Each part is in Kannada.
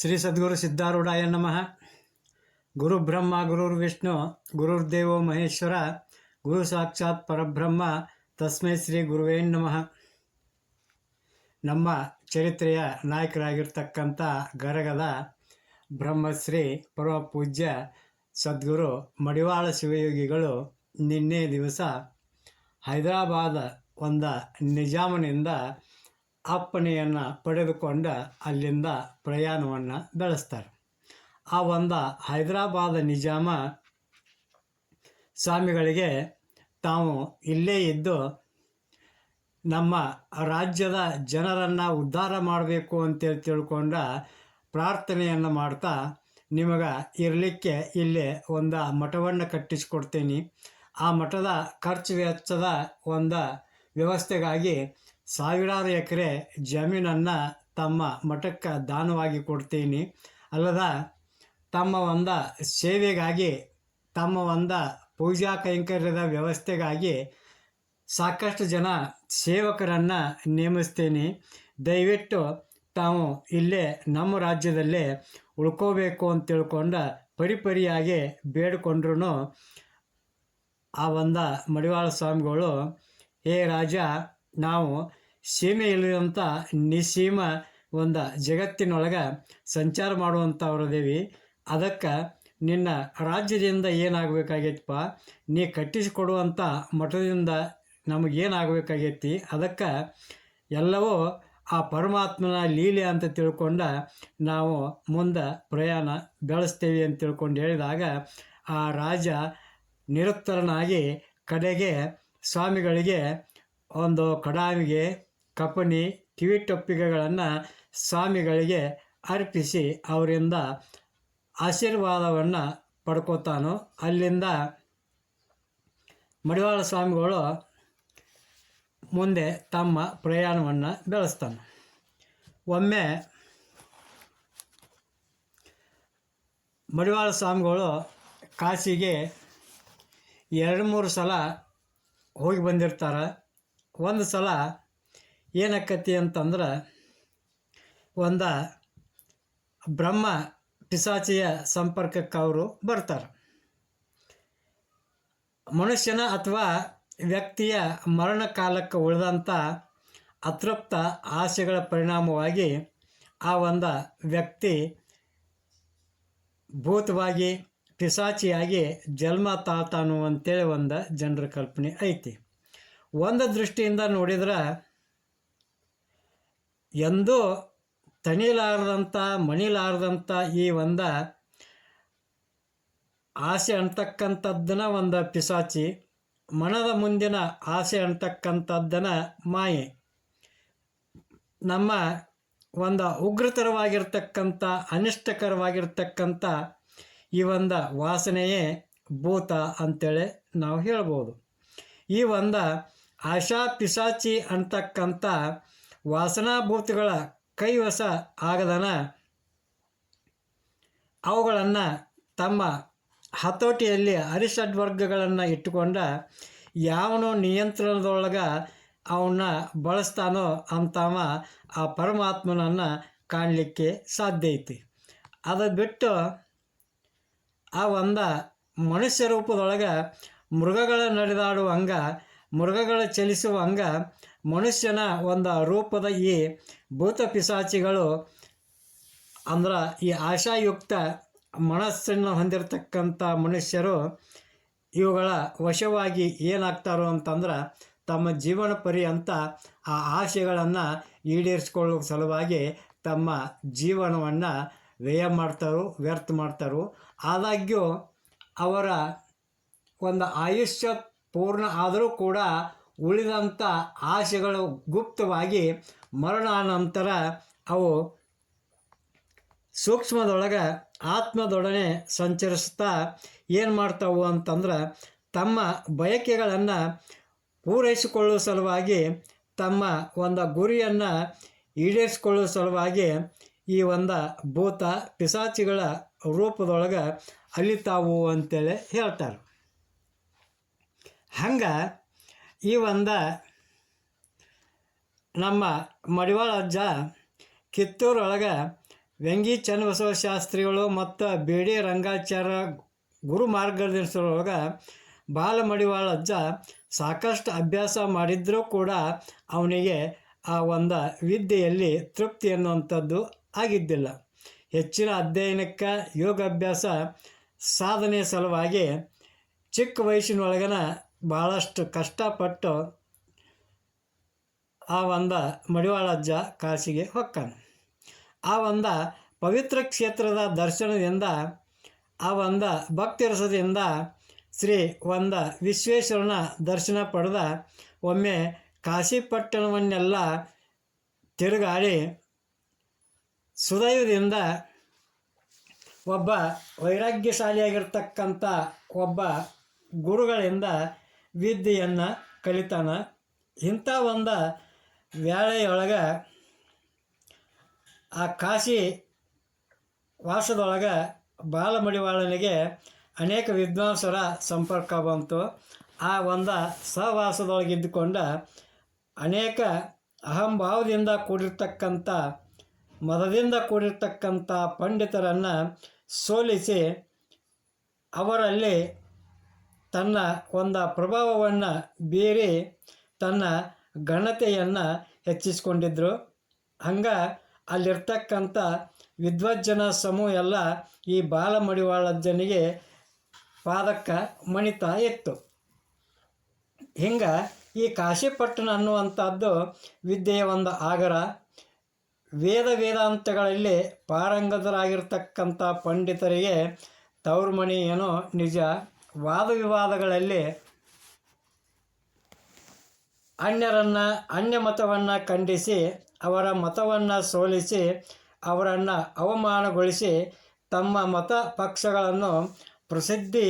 ಶ್ರೀ ಸದ್ಗುರು ಸಿದ್ಧಾರೂಢಾಯ ನಮಃ. ಗುರು ಬ್ರಹ್ಮ ಗುರುರ್ ವಿಷ್ಣು ಗುರುರ್ ದೇವೋ ಮಹೇಶ್ವರ, ಗುರು ಸಾಕ್ಷಾತ್ ಪರಬ್ರಹ್ಮ, ತಸ್ಮೈ ಶ್ರೀ ಗುರುವೇ ನಮಃ. ನಮ್ಮ ಚರಿತ್ರೆಯ ನಾಯಕರಾಗಿರ್ತಕ್ಕಂಥ ಗರಗದ ಬ್ರಹ್ಮಶ್ರೀ ಪರಮ ಪೂಜ್ಯ ಸದ್ಗುರು ಮಡಿವಾಳ ಶಿವಯೋಗಿಗಳು ನಿನ್ನೆ ದಿವಸ ಹೈದರಾಬಾದ ಒಂದ ನಿಜಾಮನಿಂದ ಅಪ್ಪಣೆಯನ್ನು ಪಡೆದುಕೊಂಡು ಅಲ್ಲಿಂದ ಪ್ರಯಾಣವನ್ನು ಬೆಳೆಸ್ತಾರೆ. ಆ ಒಂದು ಹೈದರಾಬಾದ ನಿಜಾಮ ಸ್ವಾಮಿಗಳಿಗೆ ತಾವು ಇಲ್ಲೇ ಇದ್ದು, ನಮ್ಮ ರಾಜ್ಯದ ಜನರನ್ನು ಉದ್ಧಾರ ಮಾಡಬೇಕು ಅಂತೇಳಿ ತಿಳ್ಕೊಂಡ ಪ್ರಾರ್ಥನೆಯನ್ನು ಮಾಡ್ತಾ, ನಿಮಗೆ ಇರಲಿಕ್ಕೆ ಇಲ್ಲೇ ಒಂದು ಮಠವನ್ನು ಕಟ್ಟಿಸಿಕೊಡ್ತೀನಿ. ಆ ಮಠದ ಖರ್ಚು ವೆಚ್ಚದ ಒಂದು ವ್ಯವಸ್ಥೆಗಾಗಿ ಸಾವಿರಾರು ಎಕರೆ ಜಮೀನನ್ನು ತಮ್ಮ ಮಠಕ್ಕೆ ದಾನವಾಗಿ ಕೊಡ್ತೀನಿ. ಅಲ್ಲದ ತಮ್ಮ ಒಂದ ಸೇವೆಗಾಗಿ, ತಮ್ಮ ಒಂದ ಪೂಜಾ ಕೈಂಕರ್ಯದ ವ್ಯವಸ್ಥೆಗಾಗಿ ಸಾಕಷ್ಟು ಜನ ಸೇವಕರನ್ನು ನೇಮಿಸ್ತೀನಿ. ದಯವಿಟ್ಟು ತಾವು ಇಲ್ಲೇ ನಮ್ಮ ರಾಜ್ಯದಲ್ಲೇ ಉಳ್ಕೋಬೇಕು ಅಂತ ತಿಳ್ಕೊಂಡು ಪರಿಪರಿಯಾಗಿ ಬೇಡಿಕೊಂಡ್ರು ಆ ಒಂದು ಮಡಿವಾಳ ಸ್ವಾಮಿಗಳು, ಹೇ ರಾಜ, ನಾವು ಸೀಮೆ ಇಲ್ಲದಂಥ ನಿಸೀಮ ಒಂದು ಜಗತ್ತಿನೊಳಗೆ ಸಂಚಾರ ಮಾಡುವಂಥವ್ರದೇವಿ ಅದಕ್ಕೆ ನಿನ್ನ ರಾಜ್ಯದಿಂದ ಏನಾಗಬೇಕಾಗೈತಪ್ಪ? ನೀ ಕಟ್ಟಿಸಿಕೊಡುವಂಥ ಮಠದಿಂದ ನಮಗೇನಾಗಬೇಕಾಗೈತಿ ಅದಕ್ಕೆ ಎಲ್ಲವೂ ಆ ಪರಮಾತ್ಮನ ಲೀಲೆ ಅಂತ ತಿಳ್ಕೊಂಡ ನಾವು ಮುಂದೆ ಪ್ರಯಾಣ ಬೆಳೆಸ್ತೇವೆ ಅಂತ ತಿಳ್ಕೊಂಡು ಹೇಳಿದಾಗ ಆ ರಾಜ ನಿರುತ್ತರನಾಗಿ ಕಡೆಗೆ ಸ್ವಾಮಿಗಳಿಗೆ ಒಂದು ಕಡಾವಿಗೆ ಕಪನಿ ಕಿವಿ ಟೊಪ್ಪಿಗೆಗಳನ್ನು ಸ್ವಾಮಿಗಳಿಗೆ ಅರ್ಪಿಸಿ ಅವರಿಂದ ಆಶೀರ್ವಾದವನ್ನು ಪಡ್ಕೋತಾನೋ, ಅಲ್ಲಿಂದ ಮಡಿವಾಳ ಸ್ವಾಮಿಗಳು ಮುಂದೆ ತಮ್ಮ ಪ್ರಯಾಣವನ್ನು ಬೆಳೆಸ್ತಾನೆ. ಒಮ್ಮೆ ಮಡಿವಾಳ ಸ್ವಾಮಿಗಳು ಕಾಶಿಗೆ ಎರಡು ಮೂರು ಸಲ ಹೋಗಿ ಬಂದಿರ್ತಾರೆ. ಒಂದು ಸಲ ಏನಕ್ಕತಿ ಅಂತಂದ್ರೆ ಒಂದು ಬ್ರಹ್ಮ ಪಿಸಾಚಿಯ ಸಂಪರ್ಕಕ್ಕೆ ಅವರು ಬರ್ತಾರೆ. ಮನುಷ್ಯನ ಅಥವಾ ವ್ಯಕ್ತಿಯ ಮರಣ ಕಾಲಕ್ಕೆ ಉಳಿದಂಥ ಅತೃಪ್ತ ಆಸೆಗಳ ಪರಿಣಾಮವಾಗಿ ಆ ಒಂದು ವ್ಯಕ್ತಿ ಭೂತವಾಗಿ ಪಿಸಾಚಿಯಾಗಿ ಜನ್ಮ ತಾತಾನು ಅಂತೇಳಿ ಒಂದು ಜನರ ಕಲ್ಪನೆ ಐತಿ. ಒಂದು ದೃಷ್ಟಿಯಿಂದ ನೋಡಿದ್ರೆ ಎಂದೂ ತಣಿಲಾರದಂಥ, ಮಣಿಲಾರದಂಥ ಈ ಒಂದು ಆಸೆ ಅಂತಕ್ಕಂಥದ್ದನ್ನ ಒಂದು ಪಿಸಾಚಿ, ಮನದ ಮುಂದಿನ ಆಸೆ ಅಂತಕ್ಕಂಥದ್ದನ್ನ ಮಾಯೆ. ನಮ್ಮ ಒಂದು ಉಗ್ರತರವಾಗಿರ್ತಕ್ಕಂಥ, ಅನಿಷ್ಟಕರವಾಗಿರ್ತಕ್ಕಂಥ ಈ ಒಂದು ವಾಸನೆಯೇ ಭೂತ ಅಂತೇಳಿ ನಾವು ಹೇಳ್ಬೋದು. ಈ ಒಂದು ಆಶಾ ಪಿಸಾಚಿ ಅಂತಕ್ಕಂಥ ವಾಸನಾಭೂತಗಳ ಕೈವಸ ಆಗದನ. ಅವುಗಳನ್ನು ತಮ್ಮ ಹತೋಟಿಯಲ್ಲಿ ಅರಿಷಡ್ವರ್ಗಗಳನ್ನು ಇಟ್ಟುಕೊಂಡ ಯಾವನು ನಿಯಂತ್ರಣದೊಳಗೆ ಅವನ್ನ ಬಳಸ್ತಾನೋ ಅಂತವ ಆ ಪರಮಾತ್ಮನನ್ನು ಕಾಣಲಿಕ್ಕೆ ಸಾಧ್ಯ ಐತಿ. ಅದು ಬಿಟ್ಟು ಆ ಒಂದು ಮನುಷ್ಯ ರೂಪದೊಳಗೆ ಮೃಗಗಳ ನಡೆದಾಡುವಂಗ ಮೃಗಗಳ ಚಲಿಸುವಂಗ ಮನುಷ್ಯನ ಒಂದು ರೂಪದ ಈ ಭೂತ ಪಿಸಾಚಿಗಳು ಅಂದ್ರೆ ಈ ಆಶಾಯುಕ್ತ ಮನಸ್ಸನ್ನು ಹೊಂದಿರತಕ್ಕಂಥ ಮನುಷ್ಯರು ಇವುಗಳ ವಶವಾಗಿ ಏನಾಗ್ತಾರೋ ಅಂತಂದ್ರೆ ತಮ್ಮ ಜೀವನ ಪರ್ಯಂತ ಆ ಆಶೆಗಳನ್ನು ಈಡೇರಿಸ್ಕೊಳ್ಳೋ ಸಲುವಾಗಿ ತಮ್ಮ ಜೀವನವನ್ನು ವ್ಯಯ ಮಾಡ್ತಾರೋ, ವ್ಯರ್ಥ ಮಾಡ್ತಾರೋ, ಆದಾಗ್ಯೂ ಅವರ ಒಂದು ಆಯುಷ್ಯ ಪೂರ್ಣ ಆದರೂ ಕೂಡ ಉಳಿದಂಥ ಆಸೆಗಳು ಗುಪ್ತವಾಗಿ ಮರಣಾನಂತರ ಅವು ಸೂಕ್ಷ್ಮದೊಳಗೆ ಆತ್ಮದೊಡನೆ ಸಂಚರಿಸ್ತಾ ಏನು ಮಾಡ್ತಾವು ಅಂತಂದ್ರೆ ತಮ್ಮ ಬಯಕೆಗಳನ್ನು ಪೂರೈಸಿಕೊಳ್ಳುವ ಸಲುವಾಗಿ ತಮ್ಮ ಒಂದು ಗುರಿಯನ್ನು ಈಡೇರಿಸಿಕೊಳ್ಳುವ ಸಲುವಾಗಿ ಈ ಒಂದು ಭೂತ ಪಿಸಾಚಿಗಳ ರೂಪದೊಳಗೆ ಅಲಿತಾವು ಅಂತೇಳಿ ಹೇಳ್ತಾರೆ. ಹಂಗೆ ಈ ಒಂದು ನಮ್ಮ ಮಡಿವಾಳ ಅಜ್ಜ ಕಿತ್ತೂರೊಳಗೆ ವ್ಯಂಗಿ ಚನ್ನಬಸವ ಶಾಸ್ತ್ರಿಗಳು ಮತ್ತು ಬೇಡಿ ರಂಗಾಚಾರ್ಯ ಗುರು ಮಾರ್ಗದರ್ಶರೊಳಗೆ ಬಾಲ ಮಡಿವಾಳ ಅಜ್ಜ ಸಾಕಷ್ಟು ಅಭ್ಯಾಸ ಮಾಡಿದ್ರೂ ಕೂಡ ಅವನಿಗೆ ಆ ಒಂದು ವಿದ್ಯೆಯಲ್ಲಿ ತೃಪ್ತಿ ಅನ್ನುವಂಥದ್ದು ಆಗಿದ್ದಿಲ್ಲ. ಹೆಚ್ಚಿನ ಅಧ್ಯಯನಕ್ಕೆ ಯೋಗಾಭ್ಯಾಸ ಸಾಧನೆ ಸಲುವಾಗಿ ಚಿಕ್ಕ ವಯಸ್ಸಿನೊಳಗನ ಭಾಳಷ್ಟು ಕಷ್ಟಪಟ್ಟು ಆ ಒಂದು ಮಡಿವಾಳಜ್ಜ ಕಾಶಿಗೆ ಹೊಕ್ಕಾನ. ಆ ಒಂದು ಪವಿತ್ರ ಕ್ಷೇತ್ರದ ದರ್ಶನದಿಂದ, ಆ ಒಂದು ಭಕ್ತಿರಸದಿಂದ ಶ್ರೀ ಒಂದು ವಿಶ್ವೇಶ್ವರನ ದರ್ಶನ ಪಡೆದ ಒಮ್ಮೆ ಕಾಶಿಪಟ್ಟಣವನ್ನೆಲ್ಲ ತಿರುಗಾಡಿ ಸುದೈವದಿಂದ ಒಬ್ಬ ವೈರಾಗ್ಯಶಾಲಿಯಾಗಿರ್ತಕ್ಕಂಥ ಒಬ್ಬ ಗುರುಗಳಿಂದ ವಿದ್ಯೆಯನ್ನು ಕಲಿತಾನ. ಇಂಥ ಒಂದು ವೇಳೆಯೊಳಗೆ ಆ ಕಾಶಿ ವಾಸದೊಳಗೆ ಬಾಲಮಡಿವಾಳನಿಗೆ ಅನೇಕ ವಿದ್ವಾಂಸರ ಸಂಪರ್ಕ ಬಂತು. ಆ ಒಂದು ಸಹವಾಸದೊಳಗಿದ್ದುಕೊಂಡ ಅನೇಕ ಅಹಂಭಾವದಿಂದ ಕೂಡಿರ್ತಕ್ಕಂಥ, ಮದದಿಂದ ಕೂಡಿರ್ತಕ್ಕಂಥ ಪಂಡಿತರನ್ನು ಸೋಲಿಸಿ ಅವರಲ್ಲಿ ತನ್ನ ಒಂದು ಪ್ರಭಾವವನ್ನು ಬೀರಿ ತನ್ನ ಘನತೆಯನ್ನು ಹೆಚ್ಚಿಸ್ಕೊಂಡಿದ್ರು. ಹಂಗೆ ಅಲ್ಲಿರ್ತಕ್ಕಂಥ ವಿದ್ವಜ್ಜನ ಸಮೂಹ ಎಲ್ಲ ಈ ಬಾಲಮಡಿವಾಳಜ್ಜನಿಗೆ ಪಾದಕ್ಕೆ ಮಣಿತಾ ಇತ್ತು. ಹಿಂಗೆ ಈ ಕಾಶಿಪಟ್ಟಣ ಅನ್ನುವಂಥದ್ದು ವಿದ್ಯೆಯ ಒಂದು ಆಗರ. ವೇದ ವೇದಾಂತಗಳಲ್ಲಿ ಪಾರಂಗತರಾಗಿರ್ತಕ್ಕಂಥ ಪಂಡಿತರಿಗೆ ತವ್ರ ಮಣಿ ಏನೋ ನಿಜ. ವಾದ ವಿವಾದಗಳಲ್ಲಿ ಅನ್ಯರನ್ನು ಅನ್ಯ ಮತವನ್ನು ಖಂಡಿಸಿ, ಅವರ ಮತವನ್ನು ಸೋಲಿಸಿ, ಅವರನ್ನು ಅವಮಾನಗೊಳಿಸಿ, ತಮ್ಮ ಮತ ಪಕ್ಷಗಳನ್ನು ಪ್ರಸಿದ್ಧಿ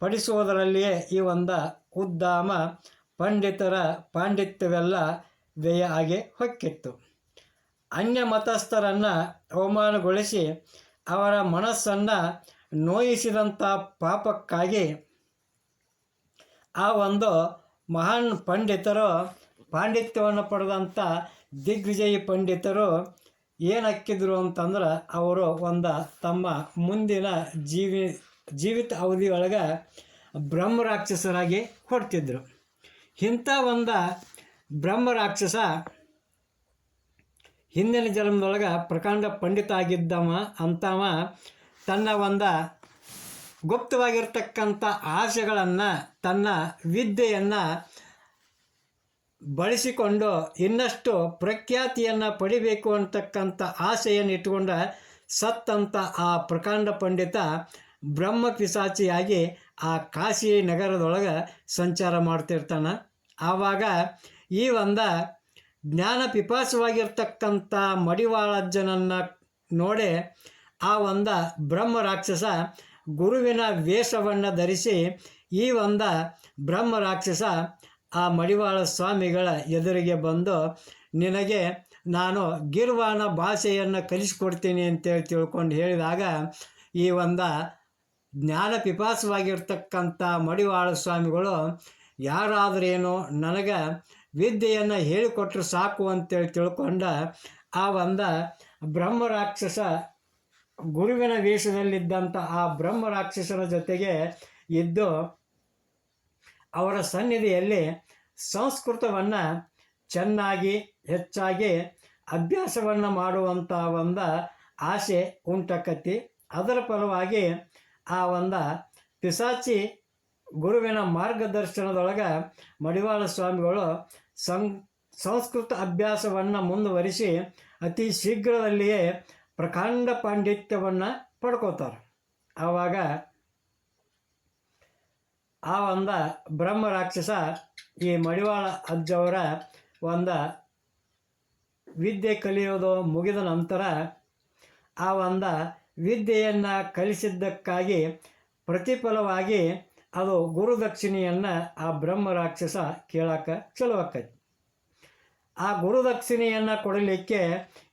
ಪಡಿಸುವುದರಲ್ಲಿಯೇ ಈ ಒಂದು ಉದ್ದಾಮ ಪಂಡಿತರ ಪಾಂಡಿತ್ಯವೆಲ್ಲ ವ್ಯಯ ಆಗಿ ಹೊಕ್ಕಿತ್ತು. ಅನ್ಯ ಮತಸ್ಥರನ್ನು ಅವಮಾನಗೊಳಿಸಿ ಅವರ ಮನಸ್ಸನ್ನು ನೋಯಿಸಿದಂಥ ಪಾಪಕ್ಕಾಗಿ ಆ ಒಂದು ಮಹಾನ್ ಪಂಡಿತರು, ಪಾಂಡಿತ್ಯವನ್ನು ಪಡೆದಂಥ ದಿಗ್ವಿಜಯಿ ಪಂಡಿತರು ಏನಕ್ಕಿದ್ರು ಅಂತಂದ್ರೆ ಅವರು ಒಂದು ತಮ್ಮ ಮುಂದಿನ ಜೀವಿ, ಜೀವಿತ ಅವಧಿಯೊಳಗೆ ಬ್ರಹ್ಮ ರಾಕ್ಷಸರಾಗಿ ಹೊಡ್ತಿದ್ರು ಇಂಥ ಒಂದು ಬ್ರಹ್ಮ ರಾಕ್ಷಸ ಹಿಂದಿನ ಜನ್ಮದೊಳಗೆ ಪ್ರಕಾಂಡ ಪಂಡಿತ ಆಗಿದ್ದವ, ಅಂತವ ತನ್ನ ಒಂದು ಗುಪ್ತವಾಗಿರ್ತಕ್ಕಂಥ ಆಸೆಗಳನ್ನು, ತನ್ನ ವಿದ್ಯೆಯನ್ನು ಬಳಸಿಕೊಂಡು ಇನ್ನಷ್ಟು ಪ್ರಖ್ಯಾತಿಯನ್ನು ಪಡಿಬೇಕು ಅಂತಕ್ಕಂಥ ಆಸೆಯನ್ನು ಇಟ್ಕೊಂಡ ಸತ್ತಂತ ಆ ಪ್ರಕಾಂಡ ಪಂಡಿತ ಬ್ರಹ್ಮ ಪಿಸಾಚಿಯಾಗಿ ಆ ಕಾಶಿ ನಗರದೊಳಗೆ ಸಂಚಾರ ಮಾಡ್ತಿರ್ತಾನೆ. ಆವಾಗ ಈ ಒಂದು ಜ್ಞಾನ ಪಿಪಾಸವಾಗಿರ್ತಕ್ಕಂಥ ಮಡಿವಾಳಜ್ಜನನ್ನು ನೋಡಿ ಆ ಒಂದ ಬ್ರಹ್ಮ ರಾಕ್ಷಸ ಗುರುವಿನ ವೇಷವನ್ನು ಧರಿಸಿ ಈ ಒಂದ ಬ್ರಹ್ಮ ರಾಕ್ಷಸ ಆ ಮಡಿವಾಳ ಸ್ವಾಮಿಗಳ ಎದುರಿಗೆ ಬಂದು, ನಿನಗೆ ನಾನು ಗಿರ್ವಾನ ಭಾಷೆಯನ್ನು ಕಲಿಸ್ಕೊಡ್ತೀನಿ ಅಂತೇಳಿ ತಿಳ್ಕೊಂಡು ಹೇಳಿದಾಗ, ಈ ಒಂದ ಜ್ಞಾನ ಪಿಪಾಸವಾಗಿರ್ತಕ್ಕಂಥ ಮಡಿವಾಳ ಸ್ವಾಮಿಗಳು, ಯಾರಾದರೇನು ನನಗೆ ವಿದ್ಯೆಯನ್ನು ಹೇಳಿಕೊಟ್ರೆ ಸಾಕು ಅಂತೇಳಿ ತಿಳ್ಕೊಂಡ, ಆ ಒಂದ ಬ್ರಹ್ಮ ರಾಕ್ಷಸ ಗುರುವಿನ ವೇಷದಲ್ಲಿದ್ದಂಥ ಆ ಬ್ರಹ್ಮ ರಾಕ್ಷಸರ ಜೊತೆಗೆ ಇದ್ದು ಅವರ ಸನ್ನಿಧಿಯಲ್ಲಿ ಸಂಸ್ಕೃತವನ್ನು ಚೆನ್ನಾಗಿ, ಹೆಚ್ಚಾಗಿ ಅಭ್ಯಾಸವನ್ನು ಮಾಡುವಂಥ ಒಂದು ಆಸೆ ಉಂಟಕತ್ತಿ. ಅದರ ಫಲವಾಗಿ ಆ ಒಂದು ಪಿಸಾಚಿ ಗುರುವಿನ ಮಾರ್ಗದರ್ಶನದೊಳಗೆ ಮಡಿವಾಳ ಸ್ವಾಮಿಗಳು ಸಂ ಸಂಸ್ಕೃತ ಅಭ್ಯಾಸವನ್ನು ಮುಂದುವರಿಸಿ ಅತಿ ಶೀಘ್ರದಲ್ಲಿಯೇ ಪ್ರಕಾಂಡ ಪಾಂಡಿತ್ಯವನ್ನು ಪಡ್ಕೋತಾರೆ. ಆವಾಗ ಆ ಒಂದು ಬ್ರಹ್ಮ ರಾಕ್ಷಸ ಈ ಮಡಿವಾಳ ಅಜ್ಜವರ ಒಂದು ವಿದ್ಯೆ ಕಲಿಯೋದು ಮುಗಿದ ನಂತರ ಆ ಒಂದು ವಿದ್ಯೆಯನ್ನು ಕಲಿಸಿದ್ದಕ್ಕಾಗಿ ಪ್ರತಿಫಲವಾಗಿ ಅದು ಗುರುದಕ್ಷಿಣೆಯನ್ನು ಆ ಬ್ರಹ್ಮ ರಾಕ್ಷಸ ಕೇಳಕ್ಕೆ ಚಲೋ ಆಕೈತಿ ಆ ಗುರುದಕ್ಷಿಣೆಯನ್ನು ಕೊಡಲಿಕ್ಕೆ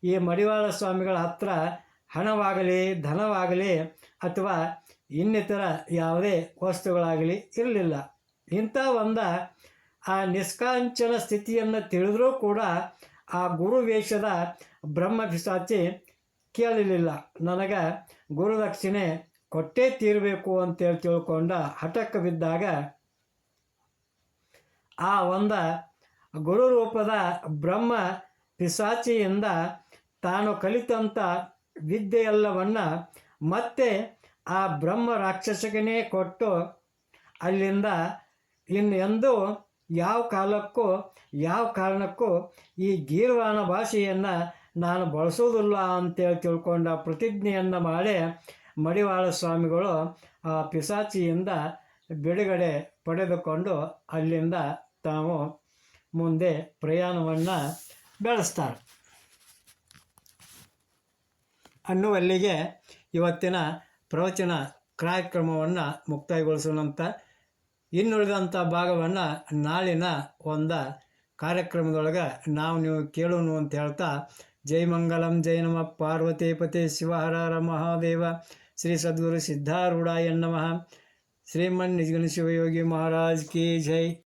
ಈ ಮಡಿವಾಳ ಸ್ವಾಮಿಗಳ ಹತ್ರ ಹಣವಾಗಲಿ, ಧನವಾಗಲಿ ಅಥವಾ ಇನ್ನಿತರ ಯಾವುದೇ ವಸ್ತುಗಳಾಗಲಿ ಇರಲಿಲ್ಲ. ಇಂಥ ಒಂದು ಆ ನಿಷ್ಕಾಂಚನ ಸ್ಥಿತಿಯನ್ನು ತಿಳಿದರೂ ಕೂಡ ಆ ಗುರು ವೇಷದ ಬ್ರಹ್ಮ ಪಿಸಾಚಿ ಕೇಳಲಿಲ್ಲ. ನನಗೆ ಗುರುದಕ್ಷಿಣೆ ಕೊಟ್ಟೇ ತೀರಬೇಕು ಅಂತೇಳಿ ತಿಳ್ಕೊಂಡ ಹಠಕ್ಕೆ ಬಿದ್ದಾಗ ಆ ಒಂದ ಗುರು ರೂಪದ ಬ್ರಹ್ಮ ಪಿಸಾಚಿಯಿಂದ ತಾನು ಕಲಿತಂಥ ವಿದ್ಯೆಯೆಲ್ಲವನ್ನು ಮತ್ತೆ ಆ ಬ್ರಹ್ಮ ರಾಕ್ಷಸಗನೇ ಕೊಟ್ಟು ಅಲ್ಲಿಂದ ಇನ್ನು ಎಂದೂ ಯಾವ ಕಾಲಕ್ಕೂ, ಯಾವ ಕಾರಣಕ್ಕೂ ಈ ಗೀರ್ವಾಣ ಭಾಷೆಯನ್ನು ನಾನು ಬಳಸೋದಿಲ್ಲ ಅಂತೇಳಿ ತಿಳ್ಕೊಂಡ ಪ್ರತಿಜ್ಞೆಯನ್ನು ಮಾಡಿ ಮಡಿವಾಳ ಸ್ವಾಮಿಗಳು ಆ ಪಿಸಾಚಿಯಿಂದ ಬಿಡುಗಡೆ ಪಡೆದುಕೊಂಡು ಅಲ್ಲಿಂದ ತಾವು ಮುಂದೆ ಪ್ರಯಾಣವನ್ನು ಬೆಳೆಸ್ತಾರೆ. ಅನ್ನುವಲ್ಲಿಗೆ ಇವತ್ತಿನ ಪ್ರವಚನ ಕಾರ್ಯಕ್ರಮವನ್ನು ಮುಕ್ತಾಯಗೊಳಿಸೋಣಂತ ಇನ್ನುಳಿದಂಥ ಭಾಗವನ್ನು ನಾಳಿನ ಒಂದು ಕಾರ್ಯಕ್ರಮದೊಳಗೆ ನಾವು ನೀವು ಕೇಳೋಣ ಅಂತ ಹೇಳ್ತಾ, ಜೈ ಮಂಗಲಂ, ಜೈ ನಮ ಪಾರ್ವತೀಪತಿ ಶಿವಹರ ಮಹಾದೇವ, ಶ್ರೀ ಸದ್ಗುರು ಸಿದ್ಧಾರೂಢಾಯ ನಮಃ. ಶ್ರೀಮನ್ ನಿಜಗಣ ಶಿವಯೋಗಿ ಮಹಾರಾಜ್ ಕಿ ಜೈ.